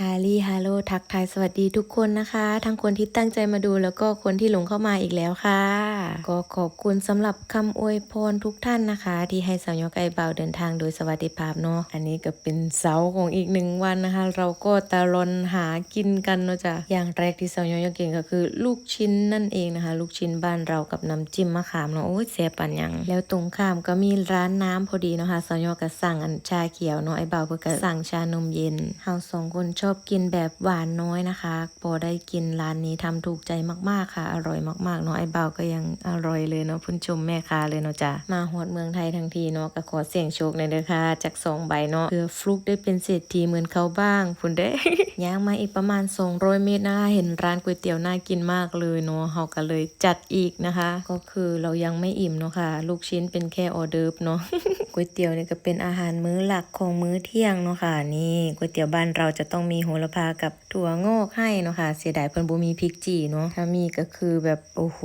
ฮาลี่ฮาโลทักทายสวัสดีทุกคนนะคะ ทั้งคนที่ตั้งใจมาดูแล้วก็คนที่หลงเข้ามาอีกแล้วค่ะ ก็ขอบคุณสำหรับคำอวยพรทุกท่านนะคะ ที่ให้สาวยกไอเบาเดินทางโดยสวัสดิภาพเนาะอันนี้ก็เป็นเสาของอีกหนึ่งวันนะคะ เราก็ตะลอนหากินกันเนาะจ้ะอย่างแรกที่สาวยกเก่งก็คือ ลูกชิ้นนั่นเองนะคะ ลูกชิ้นบ้านเรากับน้ำจิ้มมะขามเนาะโอ้ยแซ่บปันยังแล้วตรงข้ามก็มีร้านน้ำพอดีเนาะคะสาวยก็สั่งอันชาเขียวเนาะไอเบาเพื่อก็สั่งชานมเย็นเฮาสองคนชอบกินแบบหวานน้อยนะคะ พอได้กินร้านนี้ทำถูกใจมากๆค่ะ อร่อยมากๆเนาะไอ้เบาก็ยังอร่อยเลยเนาะพุ่นชมแม่ค้าเลยเนาะจ้ะมาฮอดเมืองไทยทั้งทีเนาะก็ขอเสี่ยงโชคในเด้อค่ะจากสองใบเนาะเพื่อฟลุกได้เป็นเศรษฐีเหมือนเขาบ้างพุ่นเด้ย่างมาอีกประมาณ200เมตรนะคะเห็นร้านก๋วยเตี๋ยวน่ากินมากเลยเนาะเฮาก็เลยจัดอีกนะคะ ก็คือเรายังไม่อิ่มเนาะค่ะ ลูกชิ้นเป็นแค่ออเดิร์ฟเนาะ ก๋วยเตี๋ยวนี่ก็เป็นอาหารมื้อหลักของมื้อเที่ยงเนาะค่ะนี่ก๋วยเตี๋ยวบ้านเราจะต้องมีโหระพากับถั่วงอกให้เนาะค่ะเสียดายเพิ่นบ่มีพริกจีเนาะถ้ามีก็คือแบบโอ้โห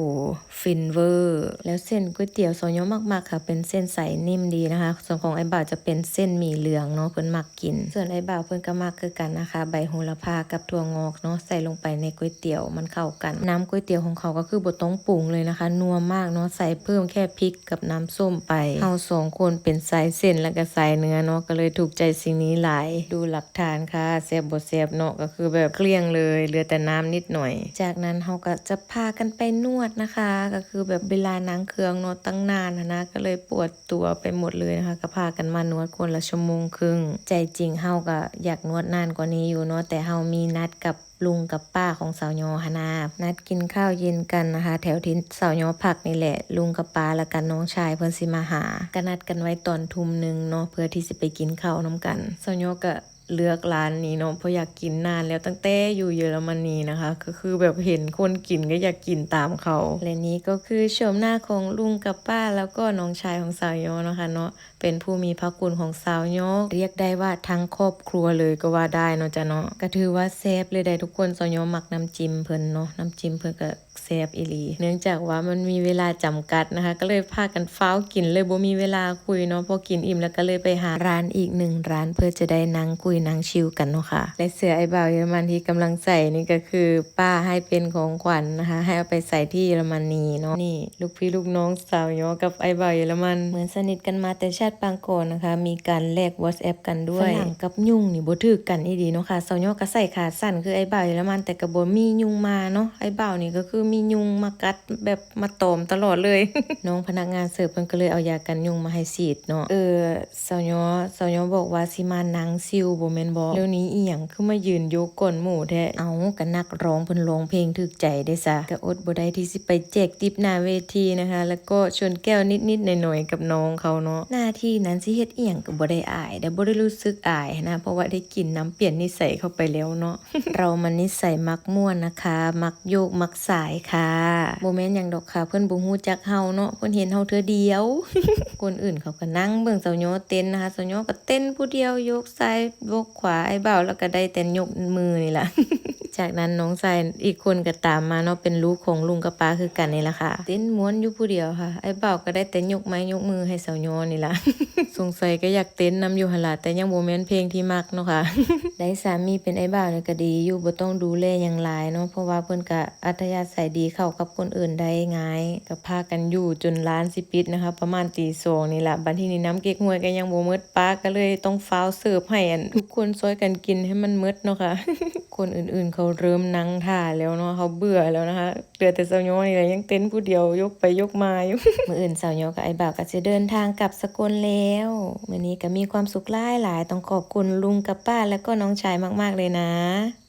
ฟินเวอร์แล้วเส้นก๋วยเตี๋ยวซอยยมากๆค่ะ เป็นเส้นใสนิ่มดีนะคะ ส่วนของไอ้บ่าวจะเป็นเส้นหมี่เหลืองเนาะเพิ่นมักกิน ส่วนไอ้บ่าวเพิ่นก็มักคือกันนะคะ ใบโหระพากับถั่วงอกเนาะใส่ลงไปในก๋วยเตี๋ยวมันเข้ากัน น้ำก๋วยเตี๋ยวของเขาก็คือบ่ต้องปรุงเลยนะคะนัวมากเนาะใส่เพิ่มแค่พริกกับน้ำส้มไปเฮาสองคนเป็นสายเส้นแล้วก็สายเนื้อเนาะก็เลยถูกใจสิ่งนี้หลาย ดูหลักฐานค่ะแซ่บบ่แซ่บเนาะก็คือแบบเกลี้ยงเลยเหลือแต่น้ำนิดหน่อย จากนั้นเฮาก็จะพากันไปนวดนะคะ ก็คือแบบเวลานางเครืองเนาะตั้งนานนะนะก็เลยปวดตัวไปหมดเลยนะคะก็พากันมานวดคนละชั่วโมงครึ่ง ใจจริงเฮาก็อยากนวดนานกว่านี้อยู่เนาะแต่เฮามีนัดกับลุงกับป้าของสาวยอฮานา นัดกินข้าวเย็นกันนะคะ แถวที่สาวยอผักนี่แหละ ลุงกับป้าและกันน้องชายเพื่อนสิมาหาก็นัดกันไว้ตอนทุ่มหนึ่งเนาะเพื่อที่จะไปกินข้าวน้ำกันสาวยอก็ เลือกร้านนี้เนาะเพราะอยากกินนานแล้วตั้งแต่อยู่เยอรมนีนะคะ ก็คือแบบเห็นคนกินก็อยากกินตามเขา และนี้ก็คือชมหน้าของลุงกับป้า แล้วก็น้องชายของสาวโยนะคะเนาะเป็นผู้มีพระคุณของสาวโยเรียกได้ว่าทั้งครอบครัวเลยก็ว่าได้เนาะจ้ะเนาะก็ถือว่าเซฟเลยได้ทุกคนสาวโยหมักน้ำจิ้มเพิ่นเนาะน้ำจิ้มเพิ่นก็เซฟอีหลี เนื่องจากว่ามันมีเวลาจำกัดนะคะ ก็เลยพากันฟ้ากินเลยบ่มีเวลาคุยเนาะพอกินอิ่มแล้วก็เลยไปหาร้านอีกหนึ่งร้านเพื่อจะได้นั่งคุยนั่งชิลกันเนาะค่ะและเสื้อไอ้บ่าวเยอรมันที่กำลังใส่นี่ก็คือ ป้าให้เป็นของขวัญนะคะ ให้เอาไปใส่ที่เยอรมนีเนาะนี่ ลูกพี่ลูกน้องสาวโยกับไอ้บ่าวเยอรมันเหมือนสนิทกันมาแต่ชาติปางก่อนนะคะ มีการแลก WhatsApp กันด้วยฝรั่งกับยุ่งนี่บ่ถือกันอีดีเนาะค่ะสาวโยก็ใส่ขาสั้นคือไอ้บ่าวเยอรมันแต่ก็บ่มียุ่งมาเนาะไอ้บ่าวนี่ก็คือมียุงมากัดแบบมาตอมตลอดเลย น้องพนักงานเสิร์ฟเพิ่นก็เลยเอายากันยุงมาให้ฉีดเนาะเออสาวโยสาวโยบอกว่าสิมานังซิวบ่แม่นบ่เดี๋ยวนี้อีหยังคือมายืนโยกก้นหมู่แท้เอาก็นักร้องเพิ่นร้องเพลงถึกใจได้ซะก็อดบ่ได้ที่สิไปแจกติปหน้าเวทีนะคะ แล้วก็ชวนแก้วนิดๆหน่อยๆกับน้องเขาเนาะหน้าที่นั้นสิเฮ็ดอีหยังก็บ่ได้อายแต่บ่ได้รู้สึกอายนะ เพราะว่าได้กินน้ำเปลี่ยนนิสัยเข้าไปแล้วเนาะเรามันนิสัยมักม่วนนะคะ มักโยกมักสายค่ะบ่แม่นหยังดอกค่ะ เพิ่นบ่ฮู้จักเฮาเนาะเพิ่นเห็นเฮาเทื่อเดียว คนอื่นเขาก็นั่งเบิ่งเสาโยเต้นนะคะเสาโยก็เต้นผู้เดียวยกซ้ายยกขวาไอ้เบาแล้วก็ได้แต่ยกมือนี่แหละ จากนั้นน้องชายอีกคนก็ตามมาเนาะเป็นลูกของลุงกับป้าคือกันนี่แหละค่ะ เต้นม้วนอยู่ผู้เดียวค่ะ ไอ้บ่าวก็ได้แต่ยกไม้ยกมือให้เสาโยนี่ละสงสัยก็อยากเต้นนํอยู่หล่ะแต่ยังบ่แม่นเพลงที่มักเนาะค่ะ ได้สามีเป็นไอ้บ่าวนี่ยก็ดีอยู่บ่ต้องดูแลหยังหลายเนาะเพราะว่าเพิ่นก็อัธยาศัยดีเข้ากับคนอื่นได้ง่ายก็พากันอยู่จนร้านสิปิดนะคะ ประมาณตีสองนี่แหละบัดที่นี้น้ำเก๊กฮวยก็ยังบ่หมดป้าก็เลยต้องฟ้าวเสิร์ฟให้ทุกคนช่วยกันกินให้มันหมดเนาะค่ะคนอื่นๆเขาเริ่มนั่งท่าแล้วเนาะเขาเบื่อแล้วนะคะเดือแต่สาวโยนี่แหละยังเต้นผู้เดียวยกไปยกมาอยู่มื่ออื่นสาวโยกับไอ้บ่าวก็จะเดินทางกลับสกลแล้วมื้อนี้ก็มีความสุขหลายๆต้องขอบคุณลุงกับป้าแล้วก็น้องชายมากๆเลยนะ